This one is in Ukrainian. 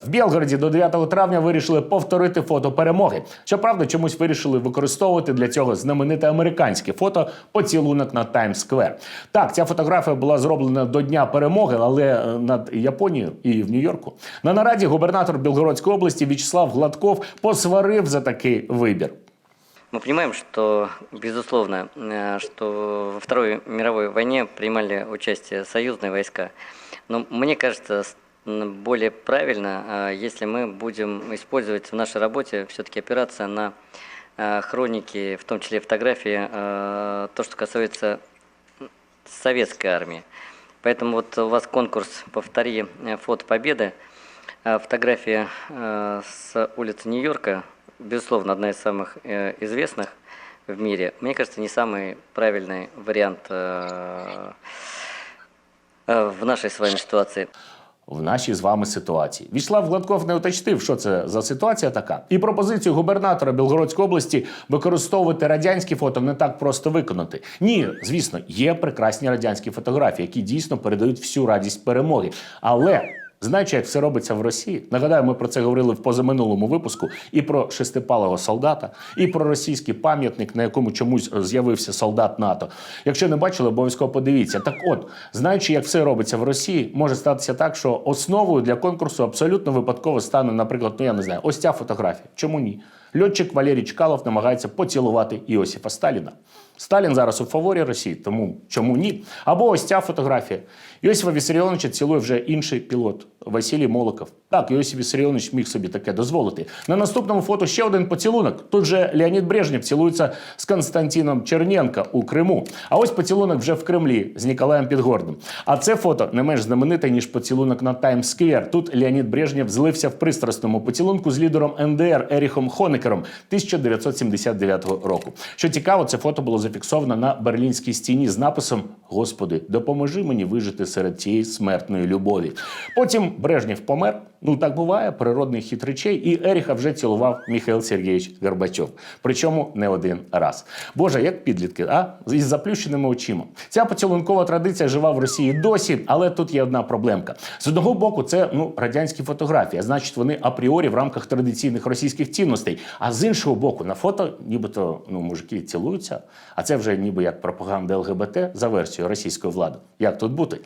В Білгороді до 9 травня вирішили повторити фото перемоги. Щоправда, чомусь вирішили використовувати для цього знамените американське фото поцілунок на Таймс-сквер. Так, ця фотографія була зроблена до Дня перемоги, але е, над Японією і в Нью-Йорку. На нараді губернатор Білгородської області В'ячеслав Гладков посварив за такий вибір. Мы понимаем, что, безусловно, э, что во Второй мировой войне принимали участие союзные войска. Но мне кажется, с- м, более правильно, э, если мы будем использовать в нашей работе все-таки опираться на э, хроники, в том числе фотографии, э, то, что касается советской армии. Поэтому вот у вас конкурс «Повтори э, фото Победы». А Фотография с улицы Нью-Йорка, безусловно, одна из самых э, известных в мире. Мне кажется, не самый правильный вариант в нашей с вами ситуации. В нашій з вами ситуації. Віслав Гладков не уточнив, що це за ситуація така. І пропозицію губернатора Білгородської області використовувати радянські фото не так просто виконати. Ні, звісно, є прекрасні радянські фотографії, які дійсно передають всю радість перемоги. Але. Знаючи, як все робиться в Росії, нагадаю, ми про це говорили в позаминулому випуску і про шестипалого солдата, і про російський пам'ятник, на якому чомусь з'явився солдат НАТО. Якщо не бачили, обов'язково подивіться. Так от, знаючи, як все робиться в Росії, може статися так, що основою для конкурсу абсолютно випадково стане, наприклад, ну я не знаю, ось ця фотографія. Чому ні? Льотчик Валерій Чкалов намагається поцілувати Іосифа Сталіна. Сталін зараз у фаворі Росії, тому чому ні? Або ось ця фотографія. Йосифа Вісаріоновича цілує вже інший пілот Василій Молоков. Так, Йосиф Вісаріонович міг собі таке дозволити. На наступному фото ще один поцілунок. Тут же Леонід Брежнєв цілується з Константином Черненко у Криму. А ось поцілунок вже в Кремлі з Ніколаєм Підгорним. А це фото не менш знамените, ніж поцілунок на Таймс-сквер. Тут Леонід Брежнєв злився в пристрасному поцілунку з лідером НДР Еріхом Хонекером 1979 року. Що цікаво, це фото було зафіксовано на берлінській стіні з написом Господи, допоможи мені вижити серед цієї смертної любові. Потім Брежнєв помер. Ну так буває, природний хід речей, і Еріха вже цілував Михайло Сергійович Горбачов. Причому не один раз. Боже, як підлітки, а із заплющеними очима. Ця поцілункова традиція жива в Росії досі, але тут є одна проблемка. З одного боку, це ну радянські фотографії, а значить, вони апріорі в рамках традиційних російських цінностей. А з іншого боку, на фото, нібито ну мужики цілуються, а це вже ніби як пропаганда ЛГБТ за версією російської влади. Як тут бути?